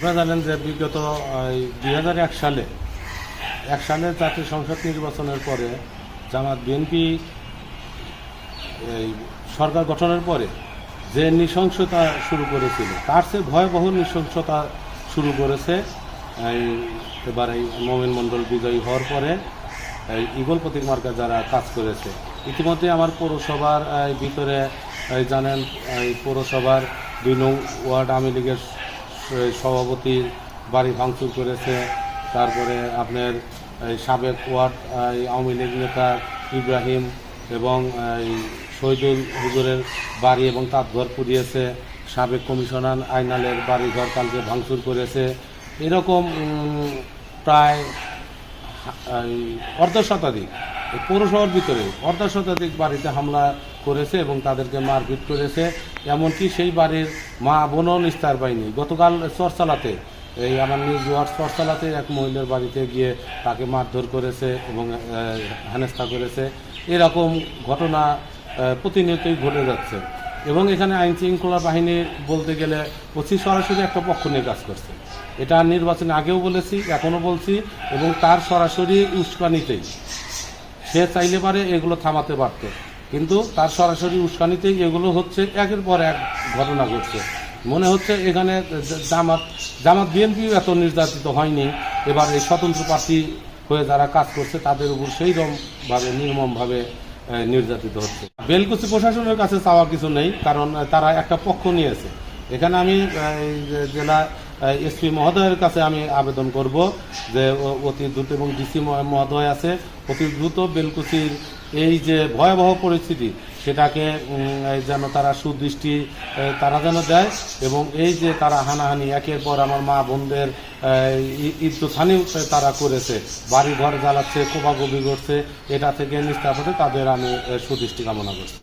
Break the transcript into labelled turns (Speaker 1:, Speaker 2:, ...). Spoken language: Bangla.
Speaker 1: আপনারা জানেন যে বিগত এক সালে এক সালে জাতীয় সংসদ নির্বাচনের পরে জামাত বিএনপি, এই সরকার গঠনের পরে যে নৃশংসতা শুরু করেছিল, তার চেয়ে ভয়াবহ নৃশংসতা শুরু করেছে এবার এই মোমিন মণ্ডল বিজয়ী হওয়ার পরে ইগল প্রতীক মার্কা যারা কাজ করেছে। ইতিমধ্যে আমার পৌরসভার ভিতরে জানেন, এই পৌরসভার দুই নং ওয়ার্ড আওয়ামী লীগের স- সভাপতির বাড়ি ভাঙচুর করেছে, তারপরে আপনার সাবেক ওয়ার্ড আওয়ামী লীগ নেতা ইব্রাহিম এবং শহীদুল হুজুরের বাড়ি এবং তার ঘর পুড়িয়েছে, সাবেক কমিশনার আইনালের বাড়ি ঘর কালকে ভাঙচুর করেছে। এরকম প্রায় অর্ধ শতাধিক পৌরসভার ভিতরে অর্ধ শতাধিক বাড়িতে হামলা করেছে এবং তাদেরকে মারপিট করেছে। এমনকি সেই বাড়ির মা বোনও নিস্তার পায়নি। গতকাল চরচালাতে, এই আমার নিজ ওয়ার্ড চরচালাতে এক মহিলার বাড়িতে গিয়ে তাকে মারধর করেছে এবং হেনস্থা করেছে। এরকম ঘটনা প্রতিনিয়তই ঘটে যাচ্ছে। এবং এখানে আইন শৃঙ্খলা বাহিনী বলতে গেলে অতি সরাসরি একটা পক্ষ নিয়ে কাজ করছে। এটা নির্বাচনে আগেও বলেছি, এখনও বলছি এবং তার সরাসরি উস্কানিতেই। সে চাইলে পারে এগুলো থামাতে পারত। কিন্তু তার সরাসরি উস্কানিতেই এগুলো হচ্ছে একের পর এক ঘটনা ঘটছে। মনে হচ্ছে এখানে জামাত জামাত বিএনপি এত নির্যাতিত হয়নি। এবার এই স্বতন্ত্র প্রার্থী হয়ে যারা কাজ করছে, তাদের উপর সেই রকমভাবে, নির্মমভাবে নির্যাতিত হচ্ছে। বেলকুচি প্রশাসনের কাছে চাওয়ার কিছু নেই, কারণ তারা একটা পক্ষ নিয়েছে। এখানে আমি জেলা এসপি মহোদয়ের কাছে আমি আবেদন করব যে অতি দ্রুত এবং ডিসি মহোদয় আছে, অতি দ্রুত বেলকুচির এই যে ভয়াবহ পরিস্থিতি, সেটাকে যেন তারা সুদৃষ্টি তারা যেন দেয় এবং এই যে তারা হানাহানি, একের পর আমার মা বোনদের ইদ্যুথানি তারা করেছে বাড়ি ঘর জ্বালাচ্ছে, কোপাকুপি করছে, এটা থেকে নিস্তার তাদের আমি সুদৃষ্টি কামনা করছি।